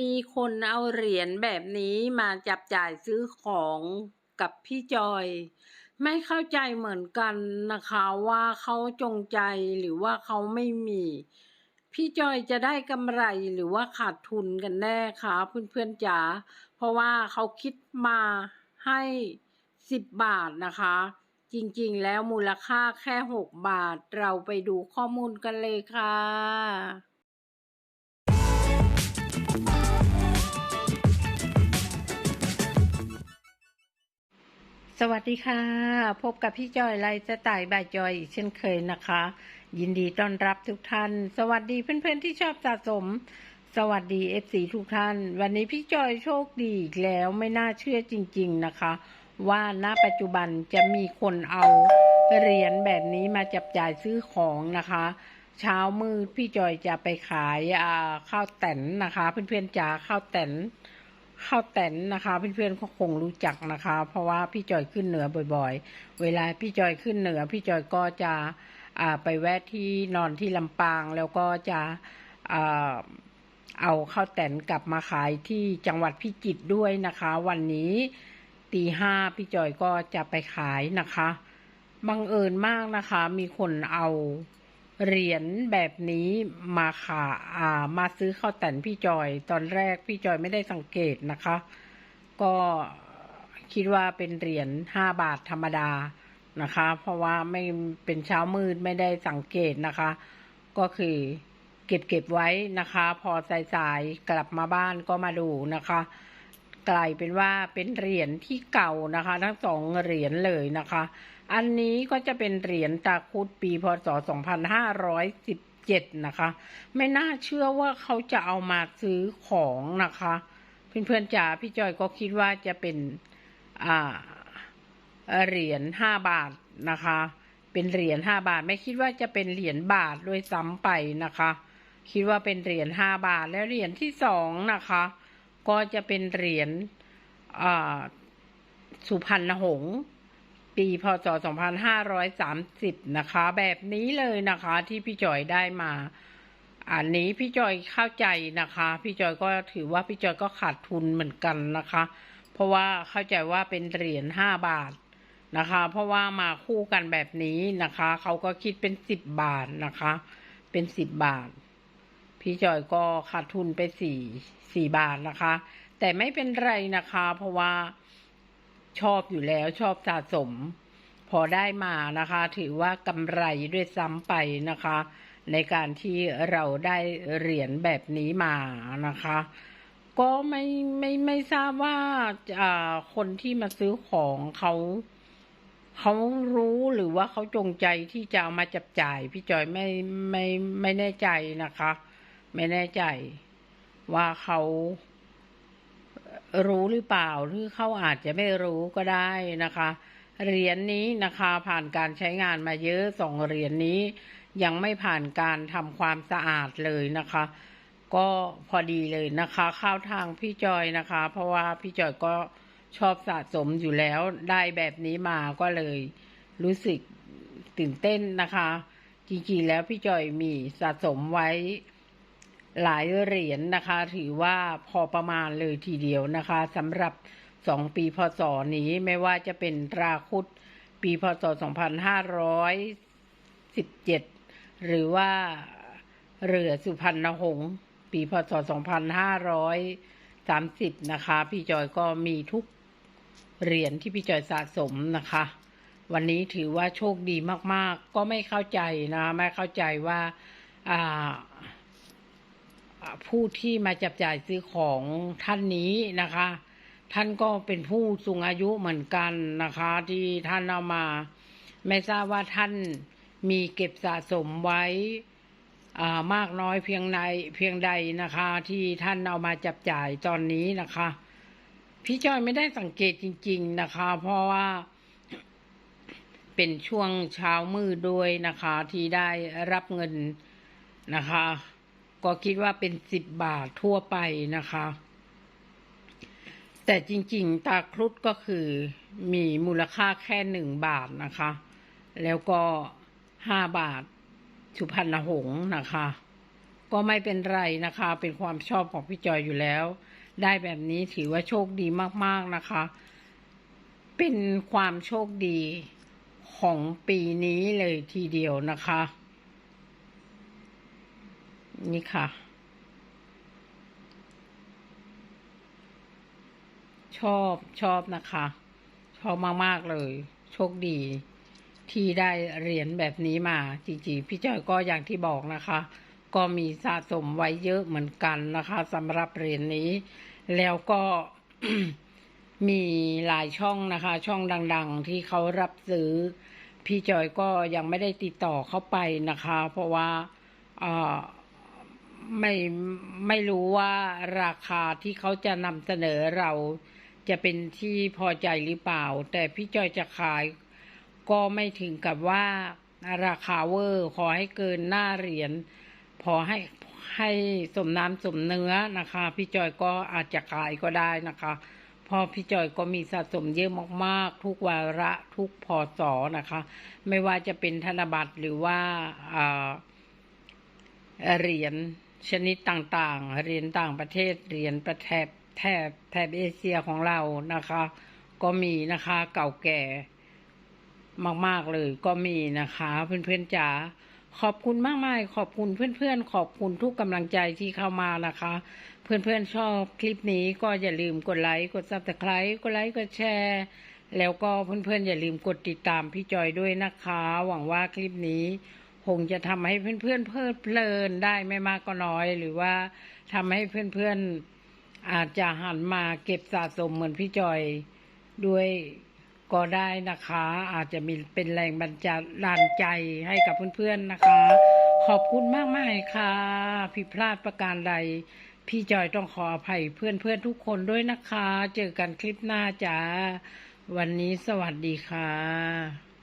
มีคนเอาเหรียญแบบนี้มาจับจ่ายซื้อของกับพี่จอย ไม่เข้าใจเหมือนกันนะคะว่าเขาจงใจหรือว่าเขาไม่มี พี่จอยจะได้กำไรหรือว่าขาดทุนกันแน่คะเพื่อนๆจ๋าเพราะว่าเขาคิดมาให้สิบบาทนะคะ จริงๆแล้วมูลค่าแค่หกบาท เราไปดูข้อมูลกันเลยค่ะ สวัสดีค่ะ พบกับพี่จอยไลฟ์สไตล์บายจอยอีกเช่นเคยนะคะ ยินดีต้อนรับทุกท่าน สวัสดีเพื่อนๆที่ชอบสะสม สวัสดี FC ทุกท่าน วันนี้พี่จอยโชคดีอีกแล้วไม่น่าเชื่อจริง ๆนะคะ ว่าณปัจจุบันจะมีคนเอาเหรียญแบบนี้มาจับจ่ายซื้อของนะคะ เช้ามืดพี่จอยจะไปขายข้าวแตนนะคะ เพื่อนๆจ๋าข้าวแตน ข้าวแตนนะคะเพื่อนๆก็คงรู้จักนะคะ เพราะว่าพี่จอยขึ้นเหนือบ่อยๆ เวลาพี่จอยขึ้นเหนือ พี่จอยก็จะไปแวะที่นอนที่ลำปาง แล้วก็จะอเอาข้าวแตนกลับมาขายที่จังหวัดพิจิตรด้วยนะคะ วันนี้ตีห้าพี่จอยก็จะไปขายนะคะบังเอิญมากนะคะ มีคนเอา เหรียญแบบนี้มาขาอ่า มาซื้อข้าวแตนพี่จอย ตอนแรกพี่จอยไม่ได้สังเกตนะคะ ก็คิดว่าเป็นเหรียญห้าบาทธรรมดานะคะ เพราะว่าไม่เป็นเช้ามืดไม่ได้สังเกตนะคะ ก็คือเก็บเก็บไว้นะคะ พอสายๆกลับมาบ้านก็มาดูนะคะ กลายเป็นว่าเป็นเหรียญที่เก่านะคะ ทั้งสองเหรียญเลยนะคะ อันนี้ก็จะเป็นเหรียญตาคุดปีพศ 2517 นะคะ ไม่น่าเชื่อว่าเขาจะเอามาซื้อของนะคะ เพื่อนๆจ๋าพี่จอยก็คิดว่าจะเป็นอ่าเหรียญห้าบาทนะคะ เป็นเหรียญห้าบาท ไม่คิดว่าจะเป็นเหรียญบาทด้วยซ้ำไปนะคะ คิดว่าเป็นเหรียญห้าบาท แล้วเหรียญที่สองนะคะ ก็จะเป็นเหรียญอ่าสุพรรณหงษ์ ปีพศ 2530 นะคะ แบบนี้เลยนะคะที่พี่จอยได้มา อันนี้พี่จอยเข้าใจนะคะ พี่จอยก็ถือว่าพี่จอยก็ขาดทุนเหมือนกันนะคะ เพราะว่าเข้าใจว่าเป็นเหรียญห้าบาทนะคะ เพราะว่ามาคู่กันแบบนี้นะคะ เขาก็คิดเป็นสิบบาทนะคะ เป็นสิบบาท พี่จอยก็ขาดทุนไปสี่สี่บาทนะคะ แต่ไม่เป็นไรนะคะ เพราะว่า ชอบอยู่แล้วชอบสะสม พอได้มานะคะ ถือว่ากำไรด้วยซ้ำไปนะคะ ในการที่เราได้เหรียญแบบนี้มานะคะ ก็ไม่ไม่ไม่ทราบว่าอ่าคนที่มาซื้อของเขาเขารู้หรือว่าเขาจงใจที่จะเอามาจับจ่าย พี่จอยไม่ไม่ไม่แน่ใจนะคะ ไม่แน่ใจว่าเขา รู้หรือเปล่าหรือเขาอาจจะไม่รู้ก็ได้นะคะ เหรียญนนี้นะคะผ่านการใช้งานมาเยอะสองเหรียญนนี้ ยังไม่ผ่านการทำความสะอาดเลยนะคะ ก็พอดีเลยนะคะ เข้าทางพี่จอยนะคะ เพราะว่าพี่จอยก็ชอบสะสมอยู่แล้วได้แบบนี้มาก็เลยรู้สึกตื่นเต้นนะคะ จริงๆแล้วพี่จอยมีสะสมไว้ หลายเหรียญนะคะ ถือว่าพอประมาณเลยทีเดียวนะคะสำหรับสองปีพศนี้ไม่ว่าจะเป็นตราคุดปีพศ 2517 หรือว่าเรือสุพรรณหงษ์ปีพศ 2530 นะคะ พี่จอยก็มีทุกเหรียญที่พี่จอยสะสมนะคะ วันนี้ถือว่าโชคดีมาก ๆ ก็ไม่เข้าใจนะ ไม่เข้าใจว่าอ่า ผู้ที่มาจับจ่ายซื้อของท่านนี้นะคะ ท่านก็เป็นผู้สูงอายุเหมือนกันนะคะ ที่ท่านเอามา ไม่ทราบว่าท่านมีเก็บสะสมไว้อ่ามากน้อยเพียงใดเพียงใดนะคะ ที่ท่านเอามาจับจ่ายตอนนี้นะคะ พี่จอยไม่ได้สังเกตจริง ๆนะคะ เพราะว่าเป็นช่วงเช้ามืดด้วยนะคะ ที่ได้รับเงินนะคะ ก็คิดว่าเป็นสิบบาททั่วไปนะคะ แต่จริงๆ ตาครุฑก็คือมีมูลค่าแค่หนึ่งบาทนะคะ แล้วก็ห้าบาทสุพรรณหงษ์นะคะ ก็ไม่เป็นไรนะคะ เป็นความชอบของพี่จอยอยู่แล้ว ได้แบบนี้ถือว่าโชคดีมากๆนะคะ เป็นความโชคดีของปีนี้เลยทีเดียวนะคะ นี่ค่ะ ชอบชอบนะคะ ชอบมาก ๆ เลย โชคดี ที่ได้เหรียญแบบนี้มาจริงๆพี่จอยก็อย่างที่บอกนะคะ ก็มีสะสมไว้เยอะเหมือนกันนะคะสำหรับเหรียญนี้ แล้วก็มีหลายช่องนะคะ ช่องดัง ๆ ที่เขารับซื้อ พี่จอยก็ยังไม่ได้ติดต่อเข้าไปนะคะ เพราะว่าอ่อ ไม่ไม่รู้ว่าราคาที่เขาจะนำเสนอเราจะเป็นที่พอใจหรือเปล่า แต่พี่จอยจะขายก็ไม่ถึงกับว่าราคาเวอร์ขอให้เกินหน้าเหรียญพอให้ให้สมน้ำสมเนื้อนะคะ พี่จอยก็อาจจะขายก็ได้นะคะพราะพี่จอยก็มีสะสมเยอะมากๆ ทุกวาระทุกพศนะคะ ไม่ว่าจะเป็นธนบัตรหรือว่าอ่าเหรียญ ชนิดต่างๆ เรียญต่างประเทศเรียญประแถบแถบแถบเอเชียของเรานะคะ ก็มีนะคะเก่าแก่มากๆเลยก็มีนะคะ เพื่อนๆจ๋าขอบคุณมากมายขอบคุณเพื่อนๆ ขอบคุณทุกกำลังใจที่เข้ามานะคะ เพื่อนๆชอบคลิปนี้ก็อย่าลืมกดไลค์กดซับสไคร b ์กดไลค์กดแชร์แล้วก็เพื่อนๆอย่าลืมกดติดตามพี่จอยด้วยนะคะ หวังว่าคลิปนี้ คงจะทำให้เพื่อนๆเพลิดเพลินได้ไม่มากก็น้อย หรือว่าทำให้เพื่อนๆอาจจะหันมาเก็บสะสมเหมือนพี่จอยด้วยก็ได้นะคะ อาจจะมีเป็นแรงบันดาลใจให้กับเพื่อนๆนะคะ ขอบคุณมากมายค่ะผิดพลาดประการใด พี่จอยต้องขออภัยเพื่อนๆทุกคนด้วยนะคะ เจอกันคลิปหน้าจ้าวันนี้สวัสดีค่ะ